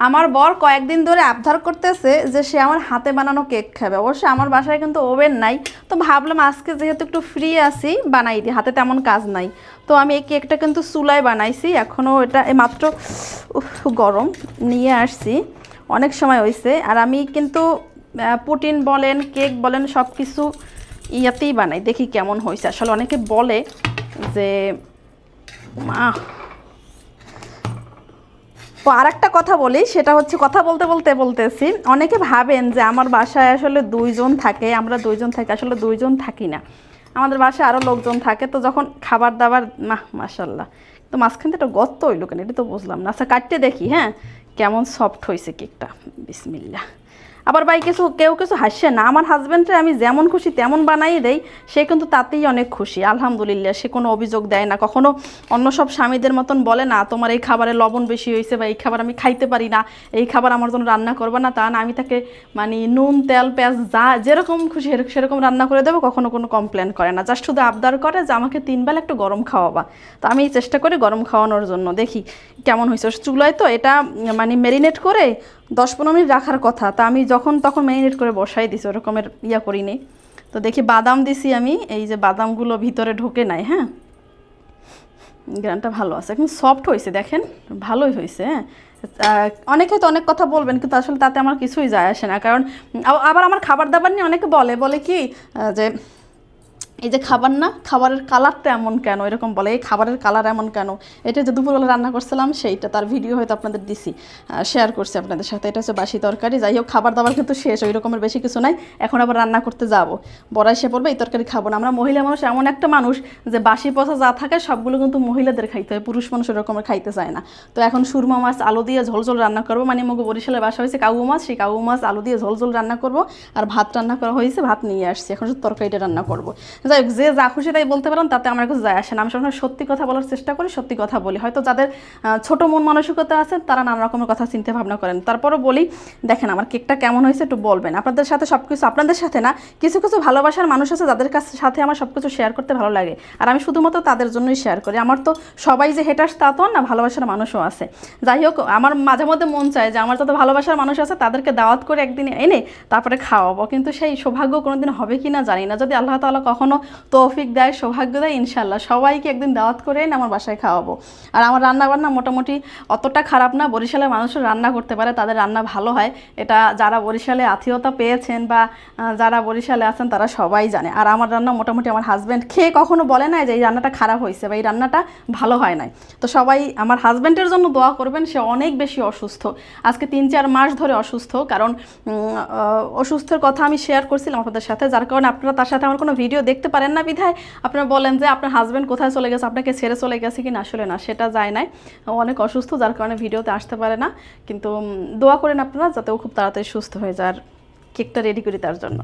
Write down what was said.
আমার বর কয়েকদিন ধরে আবদার করতেছে যে সে আমার হাতে বানানো কেক খাবে। অবশ্যই আমার বাসায় কিন্তু ওভেন নাই। তো ভাবলাম আজকে যেহেতু একটু ফ্রি আছি, বানাই দিই হাতে তেমন কাজ নাই। তো আমি এই কেকটা কিন্তু চুলায় বানাইছি। এখনও এটা মাত্র গরম। নিয়ে আসছি। অনেক সময় হয়েছে আর আমি কিন্তু পুটিন বলেন, কেক বলেন সব কিছু ইয়াতেই বানাই। দেখি কেমন হয়েছে আসলে অনেকে বলে যে, মা তো আর একটা কথা বলি, সেটা হচ্ছে কথা বলতে বলতে বলতেছি, অনেকে ভাবেন যে আমার বাসায় আসলে দুইজন থাকে, আমরা দুইজন থাকি, আসলে দুইজন থাকি না। আমাদের বাসায় আরও লোকজন থাকে, তো যখন খাবার দাবার না মাসাল্লাহ তো মাঝখান থেকে একটা গত্ত হইল কেন? এটা তো বুঝলাম না। আচ্ছা কাটতে দেখি হ্যাঁ? কেমন সফট হয়েছে কেকটা। বিসমিল্লা আবার ভাই কিছু, কেউ কিছু হাসছে না। আমার হাজব্যান্ডে আমি যেমন খুশি তেমন বানাই দেই, সে কিন্তু তাতেই অনেক খুশি। আলহামদুলিল্লাহ, সে কোনো অভিযোগ দেয় না। কখনো অন্য সব স্বামীদের মতন বলে না, তোমার এই খাবারে লবণ বেশি হয়েছে বা এই খাবার আমি খাইতে পারি না, এই খাবার আমার জন্য রান্না করবে না। তা না, আমি তাকে মানে নুন, তেল, পেঁয়াজ, যা যেরকম খুশি সেরকম রান্না করে দেবো, কখনো কোনো কমপ্লেন করে না। জাস্ট শুধু আবদার করে যে, আমাকে তিন বেলা একটু গরম খাওয়াবা। তো আমি চেষ্টা করি গরম খাওয়ানোর জন্য। দেখি কেমন হয়েছে। চুলায় তো এটা মানে মেরিনেট করে দশ পনেরো মিনিট রাখার কথা, তা আমি যখন তখন মেরিনেট করে বসাই দিছি, ওরকমের ইয়া করিনি। তো দেখি বাদাম দিছি আমি, এই যে বাদামগুলো ভিতরে ঢোকে নাই হ্যাঁ? গ্রানটা ভালো আছে, এখন সফট হয়েছে, দেখেন? ভালোই হয়েছে হ্যাঁ? অনেকে তো অনেক কথা বলবেন, কিন্তু আসলে তাতে আমার কিছুই যায় আসে না, কারণ আবার আমার খাবার দাবার নিয়ে অনেকে বলে বলে কি যে এই যে খাবার না, খাবারের কালারটা এমন কেন? এরকম বলে, এই খাবারের কালার এমন কেন? এটা যে দুপুরবেলা রান্না করছিলাম, সেইটা তার ভিডিও হয়তো আপনাদের দিছি শেয়ার করছি আপনাদের সাথে। এটা হচ্ছে বাসি তরকারি, যাই হোক খাবার দাবার কিন্তু শেষ, ওই রকমের বেশি কিছু নাই। এখন আবার রান্না করতে যাব। বড় এসে পড়বে, এই তরকারি খাব না। আমরা মহিলা মানুষ এমন একটা মানুষ যে বাসি পচা যা থাকে সবগুলো কিন্তু মহিলাদের খাইতে হয়, পুরুষ মানুষ এরকমের খাইতে চায় না। তো এখন সুরমা মাছ, আলু দিয়ে ঝোল ঝোল রান্না করব। মানে মগু বরিশালের বাসা হয়েছে কাউ মাছ, সেই কাউ মাছ আলু দিয়ে ঝোল ঝোল রান্না করব। আর ভাত রান্না করা হয়েছে, ভাত নিয়ে আসছি। এখন শুধু তরকারিটা রান্না করব। যাই হোক, যে যা খুশি তাই বলতে পারেন, তাতে আমার কিছু যায় আসে না। আমি সবসময় সত্যি কথা বলার চেষ্টা করি, সত্যি কথা বলি। হয়তো যাদের ছোট মন মানসিকতা আছে, তারা নানা রকমের কথা চিন্তা ভাবনা করেন। তারপরও বলি, দেখেন আমার কেকটা কেমন হয়েছে একটু বলবেন। আপনাদের সাথে সব কিছু আপনাদের সাথে না, কিছু কিছু ভালোবাসার মানুষ আছে যাদের কাছে, সাথে আমার সব কিছু শেয়ার করতে ভালো লাগে। আর আমি শুধুমাত্র তাদের জন্যই শেয়ার করি। আমার তো সবাই যে হেটার্স তা তো না, ভালোবাসার মানুষও আছে। যাই হোক, আমার মাঝে মধ্যে মন চায় যে আমার যত ভালোবাসার মানুষ আছে, তাদেরকে দাওয়াত করে একদিন এনে তারপরে খাওয়াবো। কিন্তু সেই সৌভাগ্য কোনোদিন হবে কি না জানি না। যদি আল্লাহ তাআলা কখনো তৌফিক দেয়, সৌভাগ্য দেয় ইনশাল্লাহ সবাইকে একদিন দাওয়াত করে এনে আমার বাসায় খাওয়াবো। আর আমার রান্না বান্না মোটামুটি অতটা খারাপ না, বরিশালের মানুষও রান্না করতে পারে, তাদের রান্না ভালো হয়। এটা যারা বরিশালে আত্মীয়তা পেয়েছেন বা যারা বরিশালে আছেন, তারা সবাই জানে। আর আমার রান্না মোটামুটি আমার হাজব্যান্ড খেয়ে কখনো বলে না যে এই রান্নাটা খারাপ হয়েছে বা এই রান্নাটা ভালো হয় নাই। তো সবাই আমার হাজব্যান্ডের জন্য দোয়া করবেন, সে অনেক বেশি অসুস্থ। আজকে তিন চার মাস ধরে অসুস্থ, কারণ অসুস্থের কথা আমি শেয়ার করছিলাম আপনাদের সাথে, যার কারণে আপনারা তার সাথে আমার কোনো ভিডিও দেখতে পারেন না বিধায়। আপনারা বলেন যে আপনার হাজব্যান্ড কোথায় চলে গেছে, আপনাকে ছেড়ে চলে গেছে কি না আসলে না, সেটা যায় নাই। অনেক অসুস্থ, যার কারণে ভিডিওতে আসতে পারে না। কিন্তু দোয়া করেন আপনারা যাতে ও খুব তাড়াতাড়ি সুস্থ হয়ে যায় আর কেকটা রেডি করি তার জন্য।